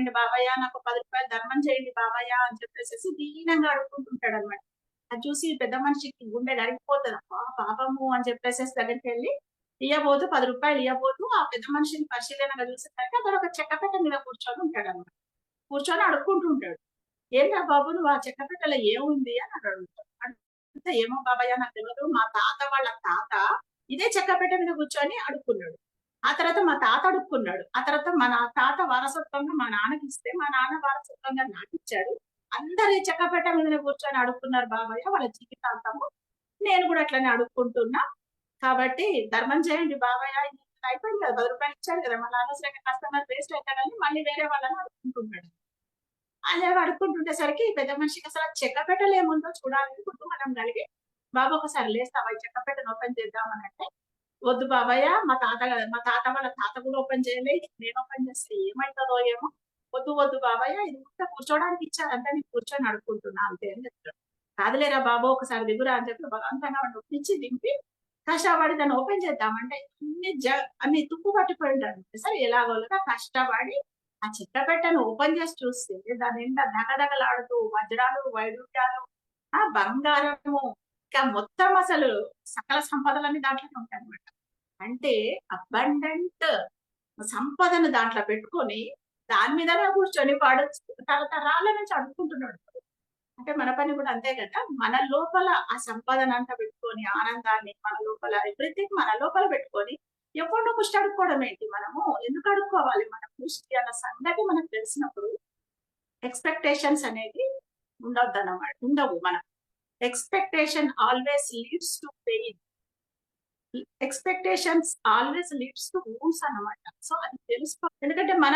చేయండి బాబాయ్ నాకు పది రూపాయలు ధర్మం చేయండి బాబాయ్ అని చెప్పేసి దీనంగా అడుక్కుంటుంటాడు అనమాట అది చూసి పెద్ద మనిషికి గుండె గరిగిపోతుంది అబ్బా పాపము అని చెప్పేసి దగ్గరికి వెళ్ళి ఇయ్యబోతూ పది రూపాయలు ఇయ్యబోతూ ఆ పెద్ద మనిషిని పరిశీలనగా చూసేసరికి అతను ఒక చెక్కపెట్ట మీద కూర్చొని ఉంటాడు అనమాట కూర్చొని అడుక్కుంటూ ఉంటాడు. ఏంటా బాబు నువ్వు ఆ చెక్కపెట్టలో ఏముంది? అని అడుగుతాడు. అంటే ఏమో బాబాయ్ నాకు తెలియదు మా తాత వాళ్ళ తాత ఇదే చెక్కపెట్ట మీద కూర్చొని అడుక్కున్నాడు. ఆ తర్వాత మా తాత అడుక్కున్నాడు. ఆ తర్వాత మన తాత వారసత్వంగా మా నాన్నకి ఇస్తే మా నాన్న వారసత్వంగా నాటిచ్చాడు. ఇచ్చాడు అందరు మీద కూర్చొని అడుక్కున్నారు బాబాయ్ వాళ్ళ జీవితాంతము. నేను కూడా అట్లనే అడుక్కుంటున్నా. కాబట్టి ధర్మం చేయండి బాబాయ్ అయిపోయింది కదా పది రూపాయలు ఇచ్చాడు కదా మళ్ళీ అనవసరంగా కస్టమర్ వేస్ట్ అవుతాడని మళ్ళీ వేరే వాళ్ళని అడుక్కుంటున్నాడు. అదే అడుక్కుంటుండేసరికి పెద్ద మనిషికి అసలు చెక్కపేటలు చెక్కపెట్టలు ఏముందో చూడాలని కుటుంబం కలిగి బాబు ఒకసారి లేస్తావా? ఈ చెక్కపెట్టను ఓపెన్ చేద్దామని అంటే వద్దు బాబాయ్య మా తాత మా తాత వాళ్ళ తాత కూడా ఓపెన్ చేయలే నేను ఓపెన్ చేస్తే ఏమైతుందో ఏమో. వద్దు వద్దు బాబాయ్ ఇది ఇంత కూర్చోడానికి ఇచ్చారంటే నేను కూర్చొని అడుక్కుంటున్నా అంతే అని చెప్తాడు. కాదులేరా బాబు ఒకసారి దిగురా అని చెప్పి బలవంతంగా వాడిని ఒప్పించి దింపి కష్టపడి దాన్ని ఓపెన్ చేద్దామంటే అన్ని జ అన్ని తుప్పు పట్టిపోయి ఉంటాడు సరే ఎలాగోలుగా కష్టపడి ఆ చెక్కపెట్టను ఓపెన్ చేసి చూస్తే దాని నిండా దగదగలాడుతూ వజ్రాలు వైడూర్యాలు ఆ బంగారము ఇంకా మొత్తం అసలు సకల సంపదలన్నీ దాంట్లోనే ఉంటాయి అనమాట అంటే అబండెంట్ సంపదను దాంట్లో పెట్టుకొని దాని మీదనే కూర్చొని వాడు తరతరాల నుంచి అడుక్కుంటున్నాడు అంటే మన పని కూడా అంతే కదా? మన లోపల ఆ సంపాదన అంతా పెట్టుకొని ఆనందాన్ని మన లోపల ఎవ్రీథింగ్ మన లోపల పెట్టుకొని ఎప్పుడో పుష్టి అడుక్కోవడం ఏంటి మనము. ఎందుకు అడుక్కోవాలి? మన పుష్టి అన్న సంగతి మనకు తెలిసినప్పుడు ఎక్స్పెక్టేషన్స్ అనేది ఉండొద్దు అన్నమాట ఉండవు మనం expectation always leads to pain expectations always leads to wounds అన్నమాట. సో అది తెలుసుకో ఎందుకంటే మన